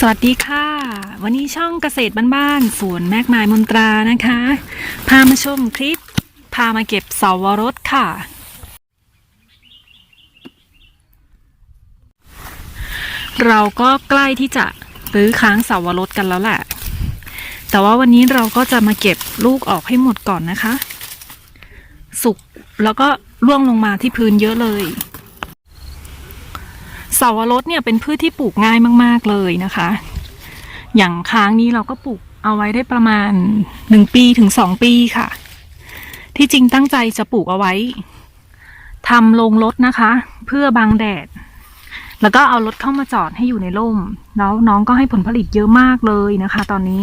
สวัสดีค่ะ วันนี้ช่องเกษตรบ้านๆสวนแมกนายมนตรานะคะ พามาชมคลิป พามาเก็บเสาวรสค่ะ เราก็ใกล้ที่จะรื้อค้างเสาวรสกันแล้วแหละ แต่ว่าวันนี้เราก็จะมาเก็บลูกออกให้หมดก่อนนะคะ สุกแล้วก็ร่วงลงมาที่พื้นเยอะเลย สาวรสเนี่ยเป็นพืชที่ปลูกง่ายมาก ๆเลยนะคะ อย่างค้างนี้เราก็ปลูกเอาไว้ได้ประมาณหนึ่งปีถึงสองปีค่ะ ที่จริงตั้งใจจะปลูกเอาไว้ทำโรงรถนะคะ เพื่อบังแดด แล้วก็เอารถเข้ามาจอดให้อยู่ในร่ม แล้วน้องก็ให้ผลผลิตเยอะมากเลยนะคะ ตอนนี้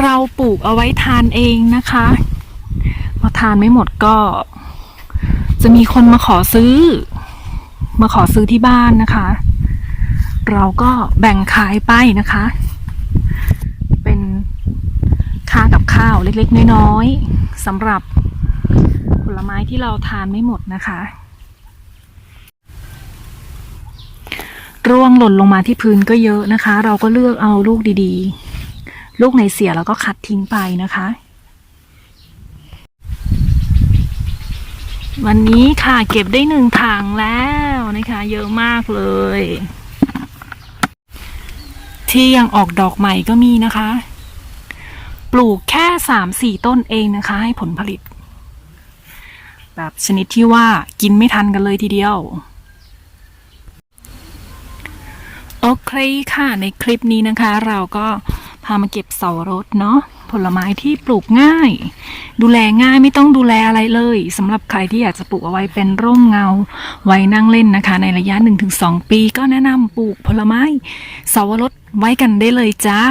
เราปลูกเอาไว้ทานเองนะคะพอทานไม่หมดก็ จะมีคนมาขอซื้อ มาขอซื้อที่บ้านนะคะ เราก็แบ่งขายไปนะคะ เป็นค่ากับข้าวเล็กๆ น้อยๆสำหรับผลไม้ที่เราทานไม่หมดนะคะร่วงหล่นลงมาที่พื้นก็เยอะนะคะ เราก็เลือกเอาลูกดีๆ ลูกไหนเสียเราก็คัดทิ้งไปนะคะ วันนี้ค่ะเก็บได้หนึ่งถังแล้วนะคะ เยอะมากเลย ที่ยังออกดอกใหม่ก็มีนะคะ ปลูกแค่สามสี่ต้นเองนะคะ ให้ผลผลิต แบบชนิดที่ว่ากินไม่ทันกันเลยทีเดียว โอเคค่ะในคลิปนี้นะคะ เราก็พามาเก็บเสารสเนาะ ผลไม้ที่ปลูกง่าย ดูแลง่ายไม่ต้องดูแลอะไรเลยสำหรับใครที่อยากจะปลูกเอาไว้เป็นร่มเงา ไว้นั่งเล่นนะคะ ในระยะ 1-2 ปี ก็แนะนำปลูกผลไม้สวรสไว้กันได้เลยจ้า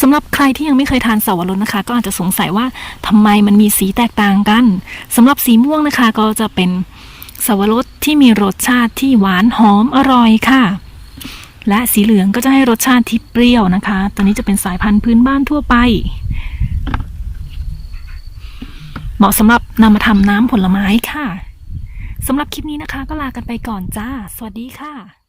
สำหรับใครที่ยังไม่เคยทานเสาวรสนะคะ ก็อาจจะสงสัยว่าทำไมมันมีสีแตกต่างกันสำหรับสีม่วงนะคะก็จะเป็นเสาวรสที่มีรสชาติที่หวานหอมอร่อยค่ะ และสีเหลืองก็จะให้รสชาติที่เปรี้ยวนะคะ ตอนนี้จะเป็นสายพันธุ์พื้นบ้านทั่วไป เหมาะสำหรับนำมาทำน้ำผลไม้ค่ะสำหรับคลิปนี้นะคะ ก็ลากันไปก่อนจ้า สวัสดีค่ะ